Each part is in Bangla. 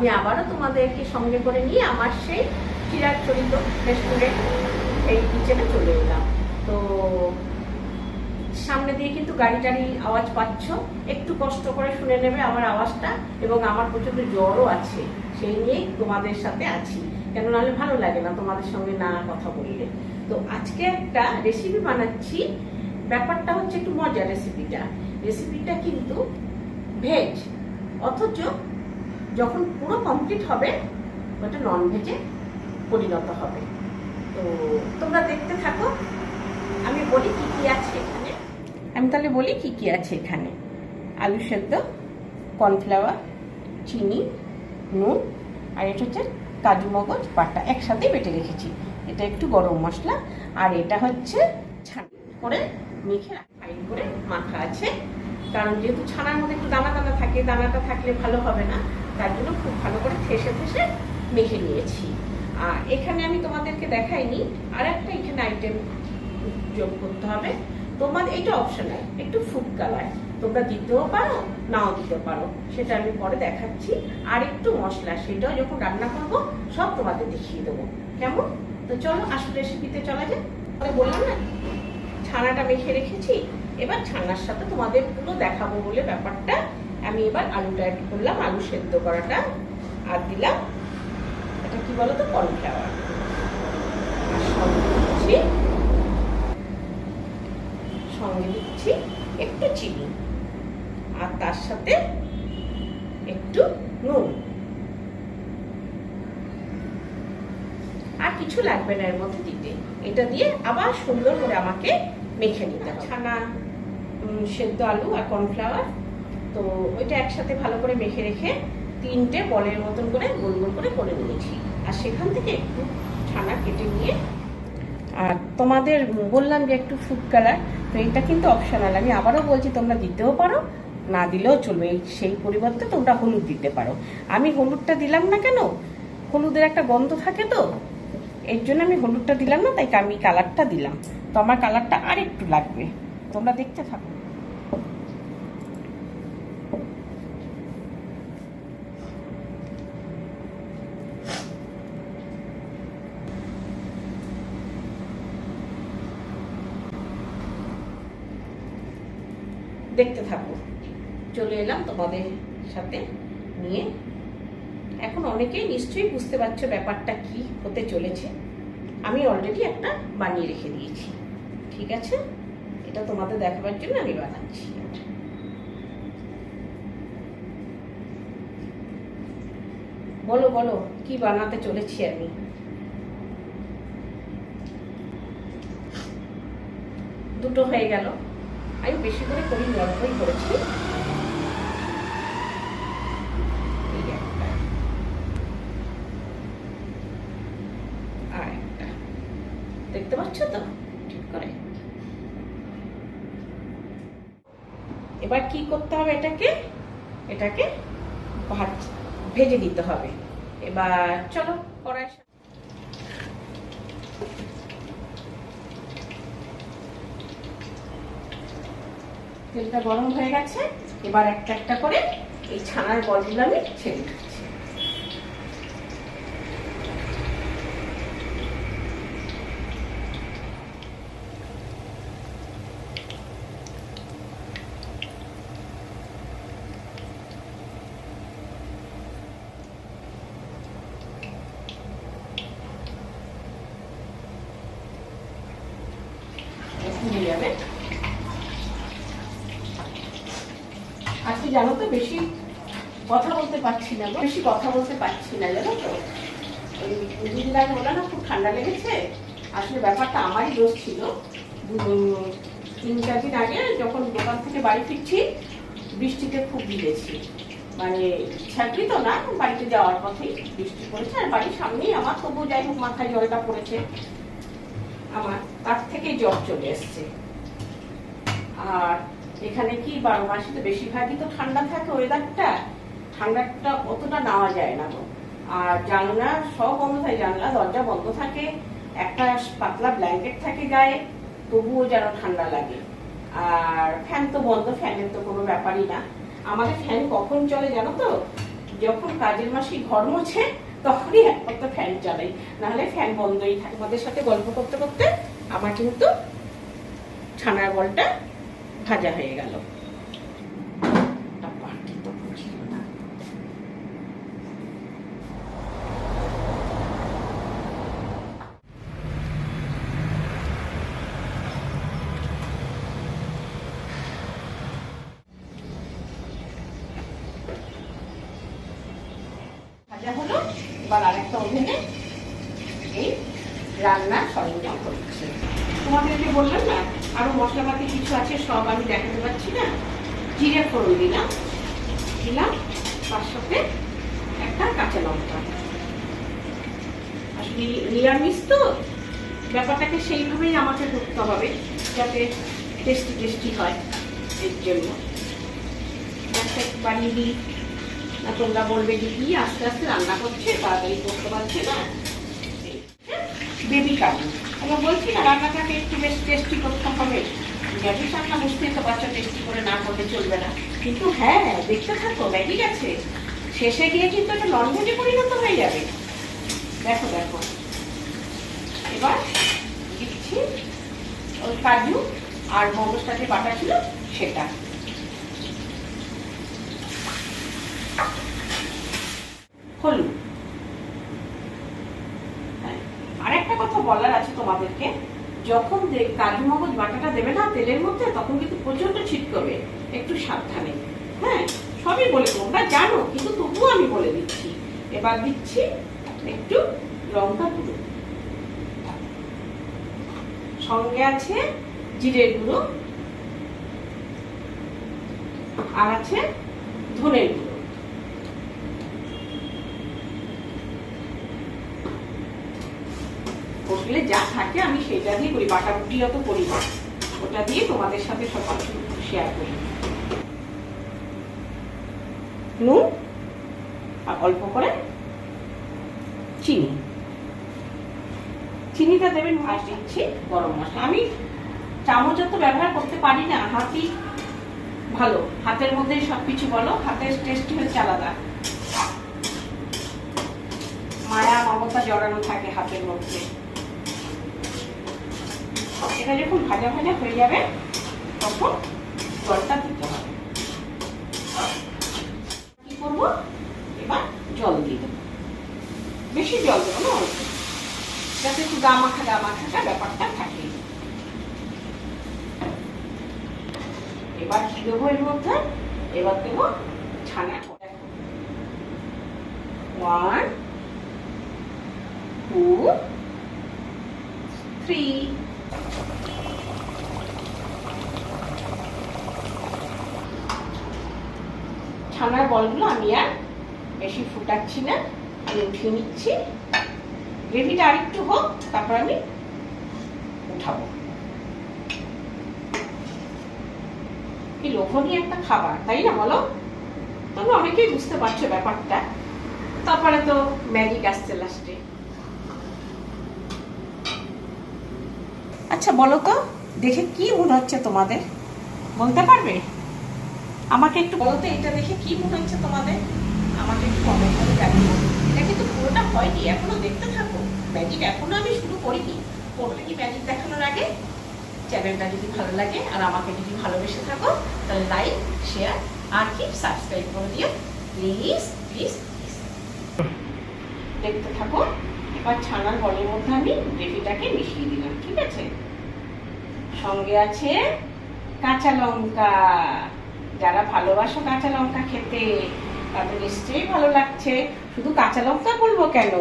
আমি আবারও তোমাদেরকে সঙ্গে করে নিয়ে আমার সেই চিরাচরিত রেস্টুরেন্ট এই কিচেনে চলে এলাম। তো সামনে দিয়ে কিন্তু গাড়ি টাড়ি আওয়াজ পাচ্ছ। একটু কষ্ট করে শুনে নেবে আমার আওয়াজটা এবং আমার প্রচণ্ড জ্বরও আছে, সেই নিয়েই তোমাদের সাথে আছি। কেন নাহলে ভালো লাগে না তোমাদের সঙ্গে না কথা বললে। তো আজকে একটা রেসিপি বানাচ্ছি। ব্যাপারটা হচ্ছে একটু মজা রেসিপিটা রেসিপিটা কিন্তু ভেজ অথচ যখন পুরো কমপ্লিট হবে, ওটা নন ভেজে পরিণত হবে। তো তোমরা দেখতে থাকো, আমি বলি কি কি আছে এখানে। আমি তাহলে বলি কি কি আছে এখানে। আলু সেদ্ধ, কর্নফ্লাওয়ার, চিনি, নুন, আর এটা হচ্ছে কাজু মগজ পাটা একসাথে বেটে রেখেছি। এটা একটু গরম মশলা, আর এটা হচ্ছে ছানি করে মেখে ফ্রাই করে মাখা আছে। কারণ যেহেতু ছানার মধ্যে একটু দানা দানা থাকে, দানাটা থাকলে ভালো হবে না। তার জন্য খুব ভালো করে থেসে থেসে মেখে নিয়েছি। আর এখানে আমি তোমাদেরকে দেখাইনি আর একটা এখানে আইটেম যোগ করতে হবে। তোমার এটা অপশনাল একটু ফুড কালার তোমরা দিতেও পারো, নাও দিতে পারো। সেটা আমি পরে দেখাচ্ছি। আর একটু মশলা, সেটাও যখন রান্না করব, সব তোমাদের দেখিয়ে দেবো। কেমন? তো চলো, আসল রেসিপিতে চলা যায় বললাম না, ছানাটা মেখে রেখেছি। এবার ছানার সাথে তোমাদের পুরো দেখাবো বলে ব্যাপারটা আমি এবার আলুটা অ্যাড করলাম, আলু সেদ্ধ করাটা আর দিলাম। এটা কি বলতো? কর্নফ্লাওয়ার। সঙ্গে দিচ্ছি একটু চিনি। আর তার সাথে একটু নুন। আর কিছু লাগবে না এর মধ্যে দিতে। এটা দিয়ে আবার সুন্দর করে আমাকে মেখে নিতে ছানা সেদ্ধ আলু আর কর্নফ্লাওয়ার তো ওইটা একসাথে ভালো করে মেখে রেখে তিনটে বলের মতন করে গোল গোল করে করে নিয়েছি। আর সেখান থেকে একটু ছানা কেটে নিয়ে, আর তোমাদের বললাম যে একটু ফুড কালার তো এটা কিন্তু অপশনাল আমি আবারও বলছি, তোমরা দিতেও পারো, না দিলেও চলবে। সেই পরিবর্তে তোমরা হলুদ দিতে পারো। আমি হলুদটা দিলাম না কেন? হলুদের একটা গন্ধ থাকে তো। এর জন্য আমি হলুদটা দিলাম না, তাই আমি কালারটা দিলাম। তো আমার কালারটা আর একটু লাগবে। তোমরা দেখতে থাকো। দেখতে থাকো চলে এলাম তোমাদের সাথে নিয়ে। এখন অনেকেই নিশ্চয়ই বুঝতে পারছ ব্যাপারটা কি হতে চলেছে। আমি অলরেডি একটা বানিয়ে রেখে দিয়েছি। ঠিক আছে? এটা তোমাদের দেখাবার জন্য আমি বানাচ্ছি। বলো বলো, কি বানাতে চলেছি আমি? দুটো হয়ে গেল। আমি বেশি করে করি অল্পই করেছি। দেখতে পাচ্ছ তো? ঠিক করে। এবার কি করতে হবে এটাকে? এটাকে ভাজ ভেজে নিতে হবে। এবার চলো কড়াই তেলটা গরম হয়ে গেছে। এবার একটা একটা করে এই ছানার বলগুলো আমি ছেড়ে দিচ্ছি ভুলে যাবে আজকে জানো তো, বেশি কথা বলতে পারছি না। বেশি কথা বলতে পারছি না, জানো তো। দুদিন আগে বললাম না, খুব ঠান্ডা লেগেছে। আসলে ব্যাপারটা আমারই দোষ ছিল। তিন, চার দিন আগে যখন দোকান থেকে বাড়ি ফিরছি, বৃষ্টিতে খুব ভিজেছি। মানে ছাকরি তো না, বাড়িতে যাওয়ার পথেই বৃষ্টি পড়েছে, আর বাড়ির সামনেই আমার তবু যাই হোক, মাথায় জলটা পড়েছে। আমার, তার থেকে জ্বর চলে এসছে। আর এখানে কি বারো মাসে তো বেশিরভাগই তো ঠান্ডা থাকে ওয়েদারটা ঠান্ডাটা অতটা নেওয়া যায় না আর জানলা সব বন্ধ থাকে, জানলা, দরজা বন্ধ থাকে, একটা পাতলা ব্ল্যাঙ্কেট থাকে গায়ে, তবুও যেন ঠান্ডা লাগে। আর ফ্যান তো বন্ধ ফ্যানের তো কোনো ব্যাপারই না। আমাদের ফ্যান কখন চলে জানো তো? যখন কাজের মাসি ঘর মোছে, তখনই একমাত্র ফ্যান চালাই। নাহলে ফ্যান বন্ধই থাকে। আমাদের সাথে গল্প করতে করতে আমার কিন্তু ছানার বলটা ভাজা হয়ে গেল। ভাজা হলো এবার আরেকটা ওভেনে রান্নার সরঞ্জাম করছি। তোমাদের যে বললাম না, আরও মশলাপাতি কিছু আছে, সব আমি দেখাতে পারছি না। জিরে ফোড়ন দিলাম। দিলাম, তার সাথে একটা কাঁচা লঙ্কা। আসলে নিরামিষ তো, ব্যাপারটাকে সেইভাবেই আমাকে করতে হবে, যাতে টেস্টি টেস্টি হয় এর জন্য। একটু বানিয়ে দিই, না তোমরা বলবে যে কি আস্তে আস্তে রান্না করছে, তাড়াতাড়ি করতে পারছে না। বেবি কাজু আমরা বলছি না রান্নাটাকে একটু বেশ টেস্টি করতে হবে। নিরামিষ রান্না বুঝতেই তো বাচ্চা টেস্টি করে না করলে চলবে না। কিন্তু হ্যাঁ দেখতে থাকো ব্যাগি গেছে। শেষে গিয়ে কিন্তু এটা ননভেজে পরিণত হয়ে যাবে। দেখো দেখো। এবার দিচ্ছি ওই কাজু আর মগজটা যে বাটা ছিল, সেটা। হলুদ হ্যাঁ, আর একটা কথা বলার আছে তোমাদেরকে। যখন কাজু মগজ বাটাটা দেবে না তেলের মধ্যে, তখন কিন্তু প্রচণ্ড ছিটকবে একটু সাবধানে। হ্যাঁ সবই বলে তোমরা জানো, কিন্তু তবুও আমি বলে দিচ্ছি। এবার দিচ্ছি একটু লঙ্কা গুঁড়ো। সঙ্গে আছে জিরের গুঁড়ো। আর আছে ধনের গুঁড়ো। হোটেলে যা থাকে আমি সেটা দিয়ে করি বাটা বুটি অত করি না। ওটা দিয়ে তোমাদের সাথে সব কিছু শেয়ার করি। নুন? আর অল্প করে চিনি। চিনিটা দেবেন আর দিচ্ছি, গরম মশলা। আমি চামচ তো ব্যবহার করতে পারি না, হাতই ভালো। হাতের মধ্যেই সবকিছু বলো, হাতের টেস্টি হচ্ছে আলাদা। মায়া, মমতা জড়ানো থাকে হাতের মধ্যে। এটা যখন ভাজা ভাজা হয়ে যাবে, তখন জলটা দিতে হবে। কি করব? এবার জল দিয়ে দেবো। বেশি জল দেবো না, অল্প। যাতে একটু গা মাখা, গা মাখাটা ব্যাপারটা থাকে। এবার কি দেবো এর মধ্যে? এবার দেবো ছানা ওয়ান টু থ্রি ছানার বলগুলো আমি আর বেশি ফুটাচ্ছি না, আমি উঠিয়ে নিচ্ছি। গ্রেভিটা আরেকটু হোক, তারপর আমি উঠাবো। কি লোভনীয় একটা খাবার, তাই না বলো? তবে অনেকেই বুঝতে পারছ ব্যাপারটা। তারপরে তো ম্যাজিক আসছে লাস্টে। আচ্ছা বলো তো, দেখে কি মনে হচ্ছে তোমাদের? বলতে পারবে? আমাকে একটু বলো তো, এটা দেখে কি মনে হচ্ছে তোমাদের? আমাকে একটু কমেন্ট করে জানিও। এটা কিন্তু পুরোটা হয়নি, এখনও দেখতে থাকো। ম্যাজিক এখনও আমি শুরু করিনি। করবে কি ম্যাজিক দেখানোর আগে? চ্যানেলটা যদি ভালো লাগে আর আমাকে যদি ভালোবেসে থাকো, তাহলে লাইক শেয়ার আর কি সাবস্ক্রাইব করে দিও। প্লিজ প্লিজ প্লিজ দেখতে থাকো, এবার ছানার বলের মধ্যে আমি গ্রেভিটাকে মিশিয়ে দিলাম, ঠিক আছে? সঙ্গে আছে কাঁচা লঙ্কা। যারা ভালোবাসো কাঁচা লঙ্কা খেতে, তাদের নিশ্চয়ই ভালো লাগছে। শুধু কাঁচা লঙ্কা বলব কেন?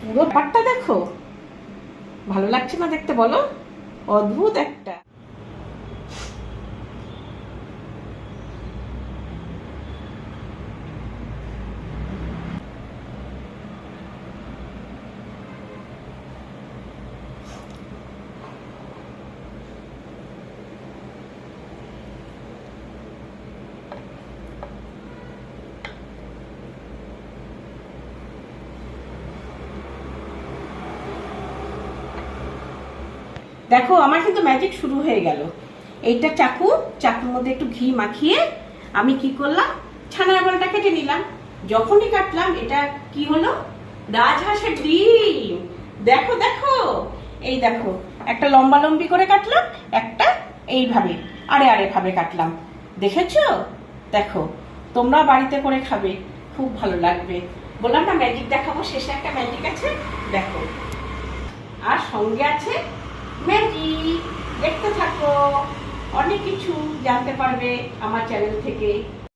পুরো পাটটা দেখো। ভালো লাগছে না দেখতে বলো? অদ্ভুত একটা। দেখো, আমার কিন্তু ম্যাজিক শুরু হয়ে গেল। এইটা চাকু, চাকুর মধ্যে একটু ঘি মাখিয়ে আমি কি করলাম? ছানার বলটা কেটে নিলাম। যখনই কাটলাম, এটা কি হলো? রাজহাঁসের ডিম। দেখো দেখো। এই দেখো, একটা লম্বা লম্বি করে কাটলাম, একটা এইভাবে, আরে আরে ভাবে কাটলাম। দেখেছ? দেখো, তোমরা বাড়িতে করে খাবে, খুব ভালো লাগবে। বললাম না ম্যাজিক দেখাবো, শেষে একটা ম্যাজিক আছে, দেখো। আর সঙ্গে আছে ম্যাজিক দেখতে থাকো। অনেক কিছু জানতে পারবে আমার চ্যানেল থেকে।